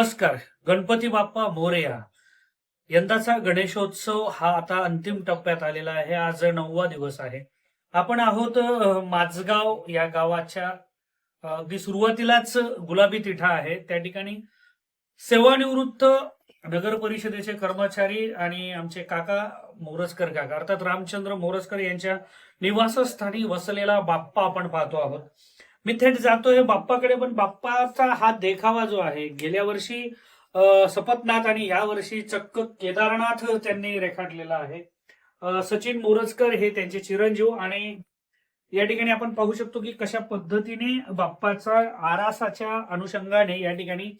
नमस्कार गणपती बाप्पा मोरया. यंदाचा गणेशोत्सव हा आता अंतिम टप्प्यात आलेला आहे. आज नववा दिवस आहे. आपण आहोत माझगाव या गावाच्या. अगदी सुरुवातीलाच गुलाबी तिठा आहे. त्या ठिकाणी सेवानिवृत्त नगर परिषदेचे कर्मचारी आणि आमचे काका मोरजकर काका अर्थात रामचंद्र मोरजकर यांच्या निवासस्थानी वसलेला बाप्पा आपण पाहतो आहोत. मी थेट हे बाप्पाकडे पण बाप्पाचा हा देखावा जो आहे गेल्या वर्षी सपतनाथ आणि या वर्षी चक्क केदारनाथ त्यांनी रेखाटलेला आहे. सचिन मोरजकर हे त्यांचे चिरंजीव आणि या ठिकाणी आपण पाहू शकतो की कशा पद्धतीने बाप्पाचा आरासाच्या अनुषंगाने या ठिकाणी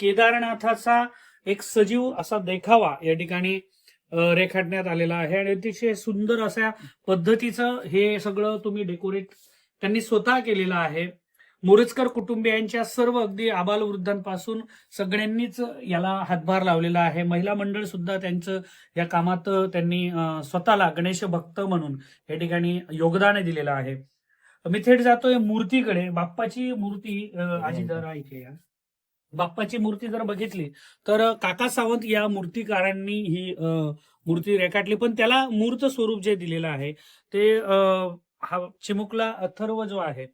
केदारनाथाचा एक सजीव असा देखावा या ठिकाणी रेखाटण्यात आलेला आहे. आणि अतिशय सुंदर अशा पद्धतीचं हे सगळं तुम्ही डेकोरेट त्यांनी स्वतः केलेलं आहे. मोरजकर कुटुंबियांच्या सर्व अगदी आबालवृद्धांपासून सगळ्यांनीच याला हातभार लावलेला आहे. महिला मंडळ सुद्धा त्यांचं या कामात त्यांनी स्वतःला गणेश भक्त म्हणून या ठिकाणी योगदान दिलेलं आहे. मी थेट जातोय मूर्तीकडे. बाप्पाची मूर्ती आजी जर इथे बाप्पाची मूर्ती जर बघितली तर काका सावंत या मूर्तिकारांनी ही मूर्ती रेखाटली. पण त्याला मूर्त स्वरूप जे दिलेलं आहे ते हा चिमुकला अथर्व जो आहे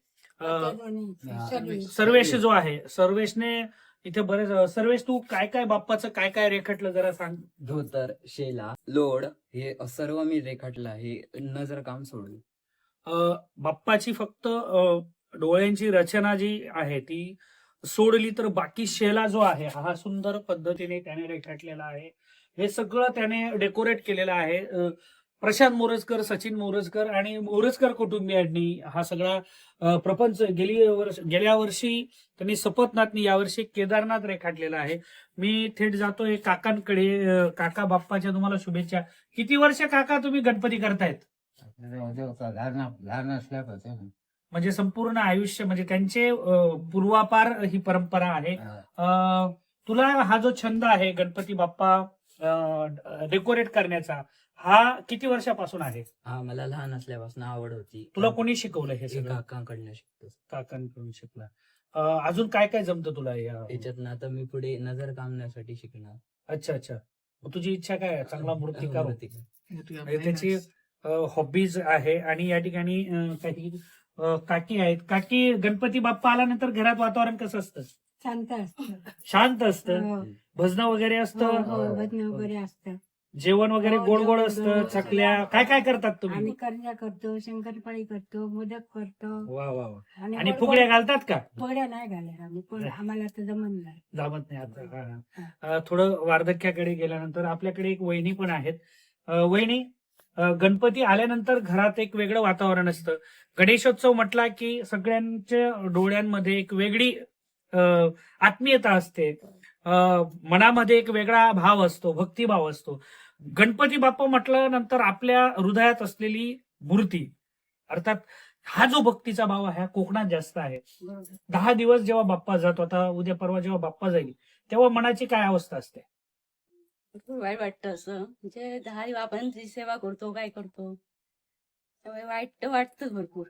सर्वेश. जो आहे सर्वेशने इथे बरेच सर्वेश तू काय काय बाप्पाचं काय काय रेखाटलं जरा सांग. धोतर शेला. लोड हे सर्व मी रेखाटलं आहे. नजर काम सोडून. अं, बाप्पाची फक्त डोळ्यांची रचना जी आहे ती सोडली तर बाकी शेला जो आहे हा सुंदर पद्धतीने त्याने रेखाटलेला आहे. हे सगळं त्याने डेकोरेट केलेलं आहे. प्रशांत मोरजकर सचिन मोरजकर आणि मोरजकर कुटुंबियांनी हा सगळा प्रपंच गेली वर्ष गेल्या वर्षी त्यांनी सपतनाथनी यावर्षी केदारनाथ रेखाटलेला आहे. मी थेट जातोय काकांकडे काका बाप्पाच्या तुम्हाला शुभेच्छा. किती वर्ष काका तुम्ही गणपती करतायत? म्हणजे संपूर्ण आयुष्य म्हणजे त्यांचे पूर्वापार ही परंपरा आहे. तुला हा जो छंद आहे गणपती बाप्पा डेकोरेट करण्याचा हा किती वर्षापासून आहे? हा मला लहान असल्यापासून आवड होती. तुला कोणी शिकवलं हे हे सगळं? काकांकडनं शिकतो. काकांकडून शिकला. अं, अजून काय काय जमतं तुला या याच्यातनं आता मी पुढे नजर कामण्यासाठी शिकणार. अच्छा अच्छा. मग तुझी इच्छा काय आहे? चांगला मूर्तिकार हो. मूर्तिकार. म्हणजे त्याची हॉबीज आहे आणि या ठिकाणी अं, काही अं, काकी आहेत. काकी गणपती बाप्पा आल्यानंतर घरात वातावरण कसं असतं? शांत असतं. शांत असतं. हो, भजनं वगैरे हो, असतं हो, भजन वगैरे असतं. जेवण वगैरे हो, गोड गोड जेवण असतं गोड. चकल्या. काय काय करतात तुम्ही? आम्ही करंजा करतो शंकरपाळी करतो मोदक करतो. वा वा वा. आणि गोड- फुगड्या घालतात का? फुगड्या नाही घालत आम्ही आम्हाला तर जमत नाही. जमत नाही आता हा, हा. अं, थोडं वार्धक्याकडे गेल्यानंतर आपल्याकडे एक वहिनी पण आहेत. अं, वहिनी अं, गणपती आल्यानंतर घरात एक वेगळं वातावरण असतं. गणेशोत्सव म्हटला की सगळ्यांच्या डोळ्यांमध्ये एक वेगळी अं, आत्मीयता असते. अं, मनामध्ये एक वेगळा भाव असतो भक्तिभाव असतो. गणपती बाप्पा म्हटल्यानंतर आपल्या हृदयात असलेली मूर्ती अर्थात हा जो भक्तीचा भाव आहे हा कोकणात जास्त आहे. दहा दिवस जेव्हा बाप्पा जातो आता उद्या परवा जेव्हा बाप्पा जाईल तेव्हा मनाची काय अवस्था असते? वाईट वाटतं असं. म्हणजे दहा दिवस आपण जी सेवा करतो काय करतो त्यामुळे वाईट वाटतं भरपूर.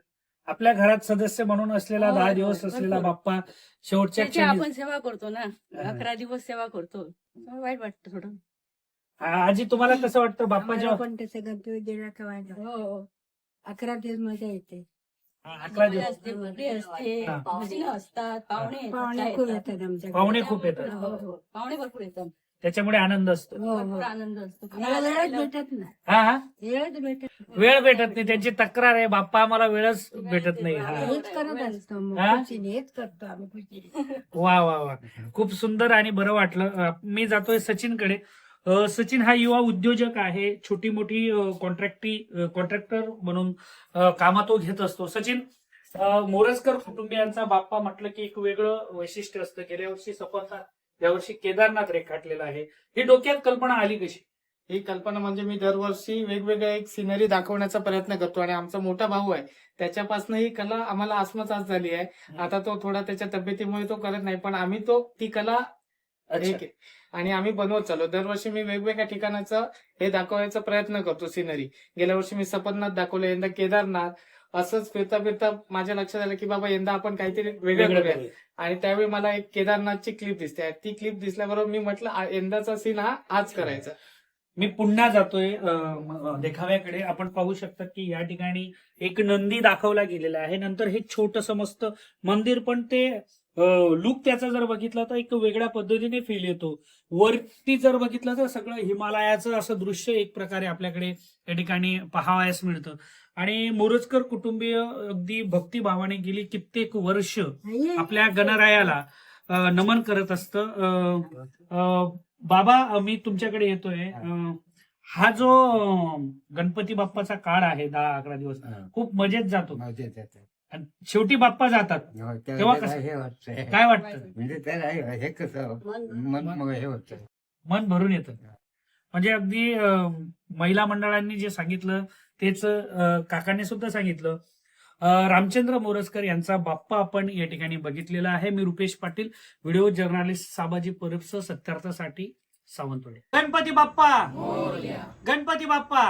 आपल्या घरात सदस्य म्हणून असलेला हो, दहा हो, दिवस भरपूर. असलेला बाप्पा शेवटच्या त्याची क्षणी आपण सेवा करतो ना. अकरा दिवस सेवा करतो. त्यामुळे वाईट वाटतं थोडं. आजी तुम्हाला कसं वाटतं बाप्पा आम्हाला जेव्हा पण तसं गणपती देणार का वाटलं. हो अकरा दिवस मजा येते. अकरा दिवस. असते असते हा. असतात पाहुणे येतात, पाहुणे काय खूप येतात. पाहुणे खूप येतात. हो, हो. पाहुणे भरपूर येतात. त्याच्यामुळे आनंद असतो. हो हो. भरपूर आनंद असतो. वेळच भेटत नाही. हा हा? वेळच भेटत नाही. वेळ भेटत नाही. त्यांची तक्रार आहे बाप्पा आम्हाला वेळच भेटत नाही. हा हेच करत असतो. मग हा? खुशीने हेच करतो आम्ही खुशीने वा वा वा. खूप सुंदर आणि बरं वाटलं. अ, मी जातोय सचिनकडे. सचिन हा युवा उद्योजक आहे. छोटी मोठी कॉन्ट्रॅक्टी कॉन्ट्रॅक्टर म्हणून कामं तो घेत असतो. सचिन मोरजकर कुटुंबियांचा बाप्पा म्हटलं की एक वेगळं वैशिष्ट्य असतं. गेल्या वर्षी सफलता यावर्षी केदारनाथ रेखाटलेला आहे. ही डोक्यात कल्पना आली कशी? ही कल्पना म्हणजे मी दरवर्षी वेगवेगळ्या एक सिनरी दाखवण्याचा प्रयत्न करतो आणि आमचा मोठा भाऊ आहे. त्याच्यापासून ही कला आम्हाला आसमच झाली आहे. आता तो थोडा त्याच्या तब्येतीमुळे तो करत नाही पण आम्ही तो ती कला अच्छा. एक आणि आम्ही बनवत चाललो. दरवर्षी मी वेगवेगळ्या ठिकाणाचं हे दाखवायचा प्रयत्न करतो सिनरी गेल्या वर्षी मी सपदनाथ दाखवलं यंदा केदारनाथ. असंच फिरता फिरता माझ्या लक्षात आलं की बाबा यंदा आपण काहीतरी वेगळं करूया. आणि त्यावेळी मला एक केदारनाथची क्लिप दिसते. ती क्लिप दिसल्याबरोबर मी म्हटलं यंदाचा सीन हा आज करायचा. मी पुन्हा जातोय देखाव्याकडे. आपण पाहू शकता की या ठिकाणी एक नंदी दाखवला गेलेला आहे. नंतर हे छोटस मस्त मंदिर पण ते लुक त्याचा जर बघितला तर एक वेगळ्या पद्धतीने फील येतो. वरती जर बघितलं तर सगळं हिमालयाचं असं दृश्य एक प्रकारे आपल्याकडे या ठिकाणी पाहावयास मिळतं. आणि मोरजकर कुटुंबीय अगदी भक्तिभावाने गेली कित्येक वर्ष आपल्या गणरायाला नमन करत असतं. बाबा मी तुमच्याकडे येतोय. हा जो गणपती बाप्पाचा काळ आहे दहा अकरा दिवस खूप मजेत जातो. आणि शेवटी बाप्पा जातात. हो, त्याला तेव्हा त्याला कसं? हे वाटतंय. काय वाटतं? म्हणजे त्याला हे हे कसं? मन मग हे होत. मन भरून येतं. म्हणजे अगदी अ, महिला मंडळांनी जे सांगितलं तेच अ, काकांनी सुद्धा सांगितलं. अ, रामचंद्र मोरजकर यांचा बाप्पा आपण या ठिकाणी बघितलेला आहे. मी रुपेश पाटील व्हिडिओ जर्नालिस्ट साबाजी परबस सत्यार्थासाठी सावंतवाडी. गणपती बाप्पा! गणपती बाप्पा!